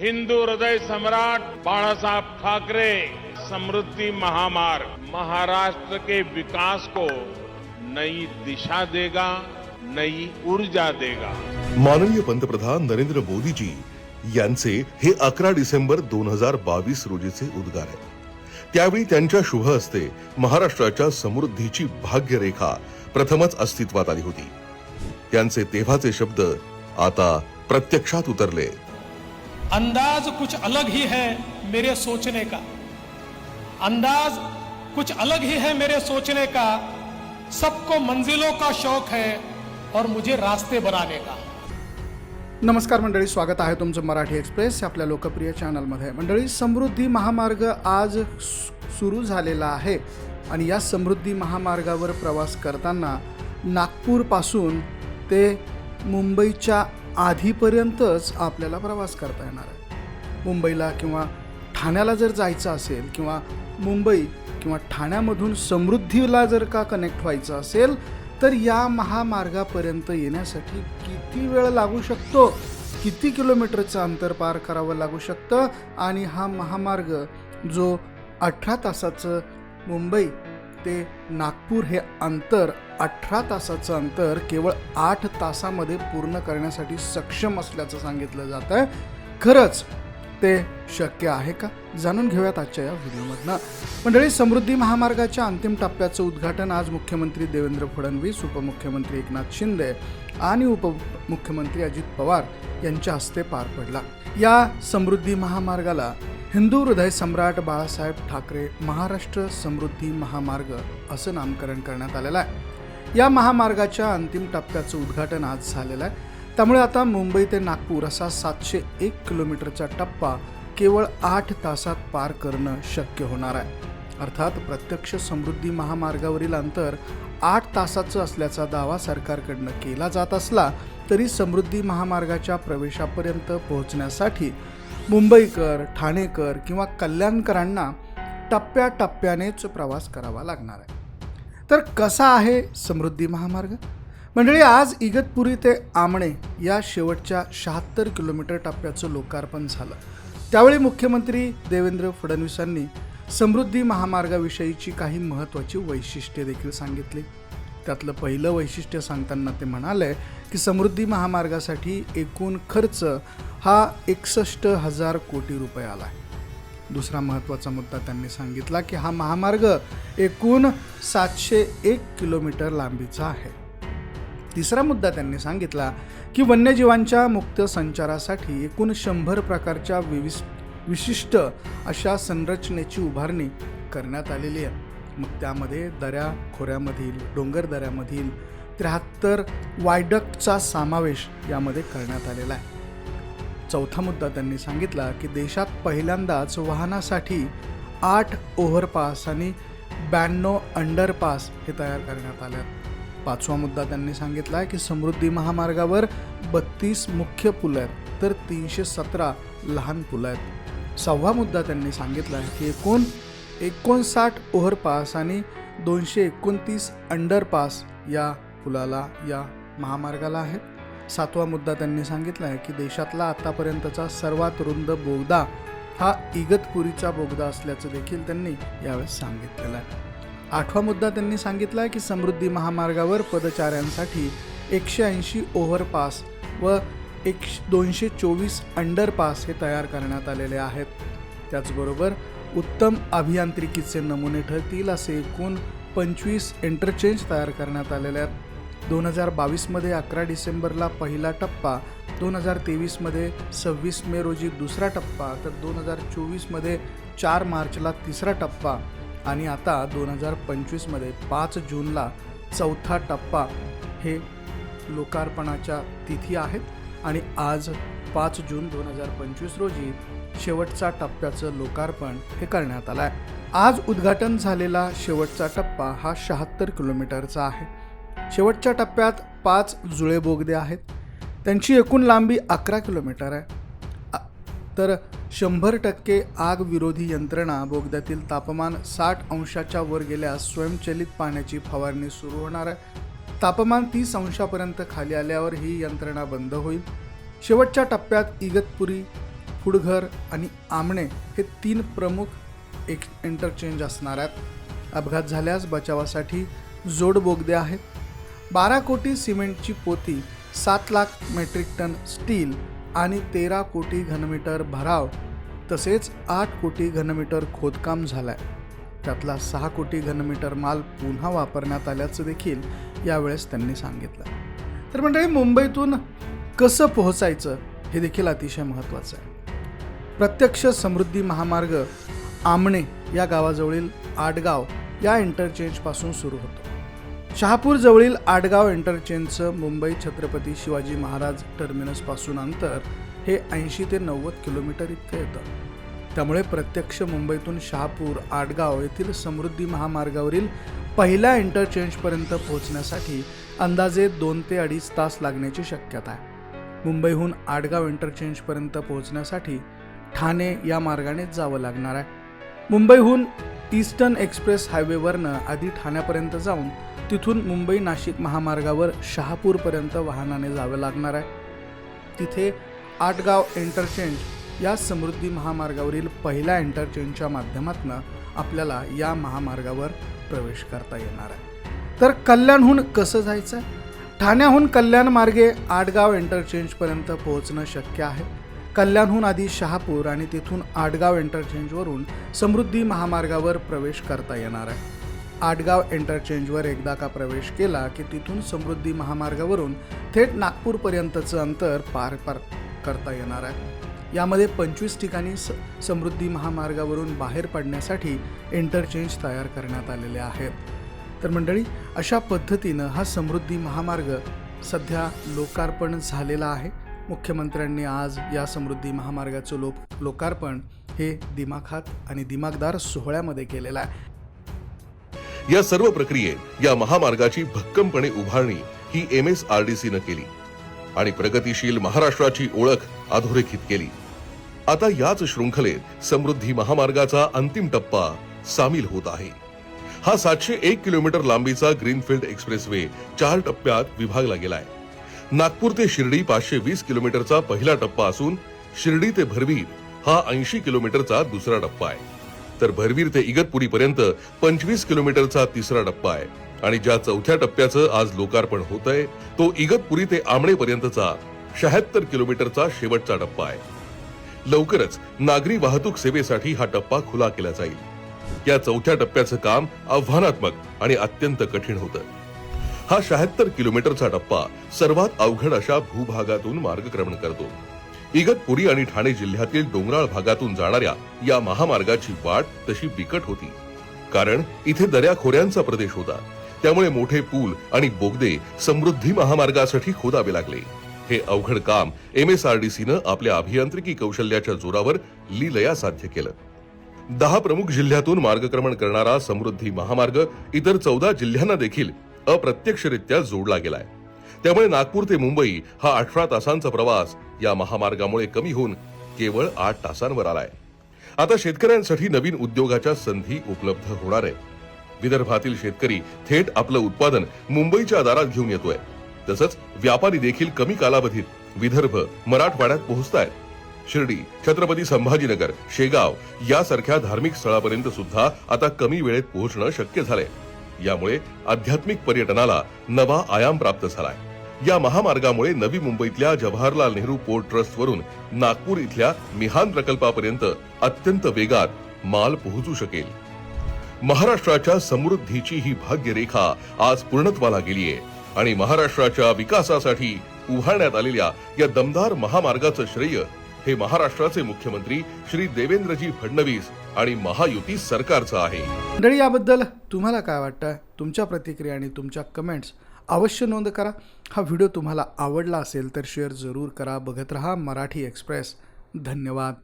हिंदू हृदय सम्राट बाळासाहेब ठाकरे समृद्धि महामार्ग महाराष्ट्र के विकास को नई दिशा देगा नई ऊर्जा देगा। माननीय पंतप्रधान नरेंद्र मोदीजी यांचे हे अकरा डिसेंबर दोन हजार बावीस रोजीचे उद्गार आहे त्यावेळी त्यांच्या शुभ हस्ते महाराष्ट्राच्या समृद्धीची भाग्यरेखा प्रथमच अस्तित्वात आली होती. त्यांचे तेव्हाचे शब्द आता प्रत्यक्षात उतरले. अंदाज कुछ अलग ही है मेरे सोचने का। अंदाज कुछ अलग ही है मेरे सोचने का। सबको मंजिलों का शौक है और मुझे रास्ते बनाने का। नमस्कार मंडळी स्वागत आहे तुमचं मराठी एक्सप्रेस आपल्या लोकप्रिय चॅनलमध्ये. मंडळी समृद्धी महामार्ग आज सु- सुरू झालेला आहे आणि या समृद्धी महामार्गावर प्रवास करताना नागपूरपासून ते मुंबईच्या आधीपर्यंतच आपल्याला प्रवास करता येणार आहे. मुंबईला किंवा ठाण्याला जर जायचं असेल किंवा मुंबई किंवा ठाण्यामधून समृद्धीला जर का कनेक्ट व्हायचं असेल तर या महामार्गापर्यंत येण्यासाठी किती वेळ लागू शकतो? किती किलोमीटरचं अंतर पार करावं लागू शकतं? आणि हा महामार्ग जो अठरा तासाचं मुंबई ते नागपूर हे अंतर अठरा तासाचं अंतर केवळ आठ तासामध्ये पूर्ण करण्यासाठी सक्षम असल्याचं सांगितलं जात आहे. खरंच ते शक्य आहे का? जाणून घेऊयात आजच्या या व्हिडिओमधनं. मंडळी समृद्धी महामार्गाच्या अंतिम टप्प्याचं उद्घाटन आज मुख्यमंत्री देवेंद्र फडणवीस उपमुख्यमंत्री एकनाथ शिंदे आणि उपमुख्यमंत्री अजित पवार यांच्या हस्ते पार पडला. या समृद्धी महामार्गाला हिंदू हृदय सम्राट बाळासाहेब ठाकरे महाराष्ट्र समृद्धी महामार्ग असं नामकरण करण्यात आलेलं आहे. या महामार्गाच्या अंतिम टप्प्याचं उद्घाटन आज झालेलं आहे. त्यामुळे आता मुंबई ते नागपूर असा सातशे एक किलोमीटरचा टप्पा केवळ आठ तासात पार करणं शक्य होणार आहे. अर्थात प्रत्यक्ष समृद्धी महामार्गावरील अंतर आठ तासाचं असल्याचा दावा सरकारकडनं केला जात असला तरी समृद्धी महामार्गाच्या प्रवेशापर्यंत पोहोचण्यासाठी मुंबईकर ठाणेकर किंवा कल्याणकरांना टप्प्याटप्प्यानेच प्रवास करावा लागणार आहे. तर कसा आहे समृद्धी महामार्ग? मंडळी आज इगतपुरी ते आमणे या शेवटच्या शहात्तर किलोमीटर टप्प्याचं लोकार्पण झालं. त्यावेळी मुख्यमंत्री देवेंद्र फडणवीसांनी समृद्धी महामार्गाविषयीची काही महत्त्वाची वैशिष्ट्ये देखील सांगितली. त्यातलं पहिलं वैशिष्ट्य सांगताना ते म्हणाले की समृद्धी महामार्गासाठी एकूण खर्च हा एकसष्ट हजार कोटी रुपये आला आहे. दुसरा महत्त्वाचा मुद्दा त्यांनी सांगितला की हा महामार्ग एकूण सातशे एक किलोमीटर लांबीचा आहे. तिसरा मुद्दा त्यांनी सांगितला की वन्यजीवांच्या मुक्त संचारासाठी एकूण शंभर प्रकारच्या विविस विशिष्ट अशा संरचनेची उभारणी करण्यात आलेली आहे. मग त्यामध्ये दऱ्या खोऱ्यामधील डोंगर दऱ्यामधील त्र्याहत्तर वायडक्टचा समावेश यामध्ये करण्यात आलेला आहे. चौथा मुद्दा त्यांनी सांगितला की देशात पहिल्यांदाच वाहनासाठी आठ ओव्हरपास आणि ब्याण्णव अंडरपास हे तयार करण्यात आले आहेत. पाचवा मुद्दा त्यांनी सांगितला की समृद्धी महामार्गावर बत्तीस मुख्य पुलं आहेत तर तीनशे सतरा लहान पुलं आहेत सहावा मुद्दा त्यांनी सांगितला की एकूण एकोणसाठ ओव्हरपास आणि दोनशे एकोणतीस अंडरपास या पुलाला या महामार्गाला आहेत सातवा मुद्दा त्यांनी सांगितला आहे की देशातला आतापर्यंतचा सर्वात रुंद बोगदा हा इगतपुरीचा बोगदा असल्याचं देखील त्यांनी यावेळेस सांगितलेलं आहे. आठवा मुद्दा त्यांनी सांगितला आहे की समृद्धी महामार्गावर पदचाऱ्यांसाठी एकशे ऐंशी ओव्हरपास व एक दोनशे चोवीस अंडरपास हे तयार करण्यात आलेले आहेत. त्याचबरोबर उत्तम अभियांत्रिकीचे नमुने ठरतील असे एकूण पंचवीस इंटरचेंज तयार करण्यात आलेले आहेत. दोन हजार बावीसमध्ये अकरा डिसेंबरला पहिला टप्पा दोन हजार तेवीसमध्ये सव्वीस मे रोजी दुसरा टप्पा तर दोन हजार चोवीसमध्ये चार मार्चला तिसरा टप्पा आणि आता दोन हजार पंचवीसमध्ये पाच जूनला चौथा टप्पा हे लोकार्पणाच्या तिथी आहेत आणि आज पाच जून दोन हजार पंचवीस रोजी शेवटचा टप्प्याचं लोकार्पण हे करण्यात आलं आहे आज उद्घाटन झालेला शेवटचा टप्पा हा शहात्तर किलोमीटरचा आहे. शेवटच्या टप्प्यात पाच जुळे बोगदे आहेत. त्यांची एकूण लांबी अकरा किलोमीटर आहे. तर शंभर टक्के आग विरोधी यंत्रणा बोगद्यातील तापमान साठ अंशाच्या वर गेल्यास स्वयंचलित पाण्याची फवारणी सुरू होणार आहे. तापमान तीस अंशापर्यंत खाली आल्यावर ही यंत्रणा बंद होईल. शेवटच्या टप्प्यात इगतपुरी फुडघर आणि आमणे हे तीन प्रमुख एक इंटरचेंज असणार आहेत. अपघात झाल्यास बचावासाठी जोड बोगदे आहेत. बारा कोटी सिमेंटची पोती सात लाख मेट्रिक टन स्टील आणि तेरा कोटी घनमीटर भराव तसेच आठ कोटी घनमीटर खोदकाम झालं आहे त्यातला सहा कोटी घनमीटर माल पुन्हा वापरण्यात आल्याचं देखील यावेळेस त्यांनी सांगितलं. तर मंडळी मुंबईतून कसं पोहोचायचं हे देखील अतिशय महत्त्वाचं आहे. प्रत्यक्ष समृद्धी महामार्ग आमणे या गावाजवळील आडगाव या इंटरचेंजपासून सुरू होतो. शहापूरजवळील आडगाव इंटरचेंजचं मुंबई छत्रपती शिवाजी महाराज टर्मिनसपासून अंतर हे ऐंशी ते नव्वद किलोमीटर इतकं येतं. त्यामुळे प्रत्यक्ष मुंबईतून शहापूर आडगाव येथील समृद्धी महामार्गावरील पहिल्या इंटरचेंजपर्यंत पोहोचण्यासाठी अंदाजे दोन ते अडीच तास लागण्याची शक्यता आहे. मुंबईहून आडगाव इंटरचेंजपर्यंत पोहोचण्यासाठी ठाणे या मार्गाने जावं लागणार आहे. मुंबईहून ईस्टर्न एक्सप्रेस हायवेवरनं आधी ठाण्यापर्यंत जाऊन तिथून मुंबई नाशिक महामार्गावर शहापूरपर्यंत वाहनाने जावे लागणार आहे. तिथे आटगाव इंटरचेंज या समृद्धी महामार्गावरील पहिल्या इंटरचेंजच्या माध्यमातून आपल्याला या महामार्गावर प्रवेश करता येणार आहे. तर कल्याणहून कसं जायचं? आहे ठाण्याहून कल्याण मार्गे आडगाव इंटरचेंजपर्यंत पोहोचणं शक्य आहे. कल्याणहून आधी शहापूर आणि तिथून आडगाव इंटरचेंजवरून समृद्धी महामार्गावर प्रवेश करता येणार आहे. आडगाव इंटरचेंजवर एकदा का प्रवेश केला की तिथून समृद्धी महामार्गावरून थेट नागपूरपर्यंतचं अंतर पार पार करता येणार आहे. यामध्ये पंचवीस ठिकाणी स समृद्धी महामार्गावरून बाहेर पडण्यासाठी इंटरचेंज तयार करण्यात आलेले आहेत. तर मंडळी अशा पद्धतीनं हा समृद्धी महामार्ग सध्या लोकार्पण झालेला आहे. मुख्यमंत्र्यांनी आज या समृद्धी महामार्गाचं लोक लोकार्पण हे दिमाखात आणि दिमागदार सोहळ्यामध्ये केलेलं आहे. या सर्व प्रक्रियेत या महामार्गाची भक्कमपणे उभारणी ही एम एस आर डी सीनं केली आणि प्रगतीशील महाराष्ट्राची ओळख अधोरेखित केली. आता याच शृंखलेत समृद्धी महामार्गाचा अंतिम टप्पा सामील होत आहे. हा सातशे एक किलोमीटर लांबीचा ग्रीनफील्ड एक्सप्रेसवे चार टप्प्यात विभागला गेलाय. नागपूर ते शिर्डी पाचशे वीस किलोमीटरचा पहिला टप्पा असून शिर्डी ते भरवीर हा ऐंशी किलोमीटरचा दुसरा टप्पा आहे. तर भरवीर ते इगतपुरीपर्यंत पंचवीस किलोमीटरचा तिसरा टप्पा आहे. आणि ज्या चौथ्या टप्प्याचं आज लोकार्पण होत आहे तो इगतपुरी ते आमणे पर्यंतचा शहात्तर किलोमीटरचा शेवटचा टप्पा आहे. लवकरच नागरी वाहतूक सेवेसाठी हा टप्पा खुला केला जाईल. या चौथ्या टप्प्याचं काम आव्हानात्मक आणि अत्यंत कठीण होतं. हा शहात्तर किलोमीटरचा टप्पा सर्वात अवघड अशा भूभागातून मार्गक्रमण करतो. इगतपुरी आणि ठाणे जिल्ह्यातील डोंगराळ भागातून जाणाऱ्या या महामार्गाची वाट तशी बिकट होती. कारण इथे दऱ्याखोऱ्यांचा प्रदेश होता. त्यामुळे मोठे पूल आणि बोगदे समृद्धी महामार्गासाठी खोदावे लागले. हे अवघड काम एमएसआरडीसीनं आपल्या अभियांत्रिकी कौशल्याच्या जोरावर लीलया साध्य केलं. दहा प्रमुख जिल्ह्यातून मार्गक्रमण करणारा समृद्धी महामार्ग इतर चौदा जिल्ह्यांना देखील अप्रत्यक्षरित्या जोडला गेलाय. त्यामुळे नागपूर ते मुंबई हा अठरा तासांचा प्रवास या महामार्गामुळे कमी होऊन केवळ आठ तासांवर आलाय. आता शेतकऱ्यांसाठी नवीन उद्योगाच्या संधी उपलब्ध होणार आहे विदर्भातील शेतकरी थेट आपलं उत्पादन मुंबईच्या दारात घेऊन येतोय. तसंच व्यापारी देखील कमी कालावधीत विदर्भ मराठवाड्यात पोहोचतायत. शिर्डी छत्रपती संभाजीनगर शेगाव यासारख्या धार्मिक स्थळापर्यंत सुद्धा आता कमी वेळेत पोहोचणं शक्य झालंय. यामुळे आध्यात्मिक पर्यटनाला नवा आयाम प्राप्त झालाय. या महामार्गामुळे नवी मुंबईतल्या जवाहरलाल नेहरू पोर्ट ट्रस्ट वरून नागपूर इथल्या मिहान प्रकल्पापर्यंत अत्यंत वेगात माल पोहोचू शकेल. महाराष्ट्राच्या समृद्धीची ही भाग्यरेखा आज पूर्णत्वाला गेलीये आणि महाराष्ट्राच्या विकासासाठी उभारण्यात आलेल्या या दमदार महामार्गाचं श्रेय हे महाराष्ट्राचे मुख्यमंत्री श्री देवेंद्रजी फडणवीस आणि महायुती सरकारचं आहे. मंडळी याबद्दल तुम्हाला काय वाटतं? तुमच्या प्रतिक्रिया आणि तुमच्या कमेंट्स अवश्य नोंद करा. हा व्हिडिओ तुम्हाला आवडला असेल तर शेअर जरूर करा. बघत रहा मराठी एक्सप्रेस. धन्यवाद.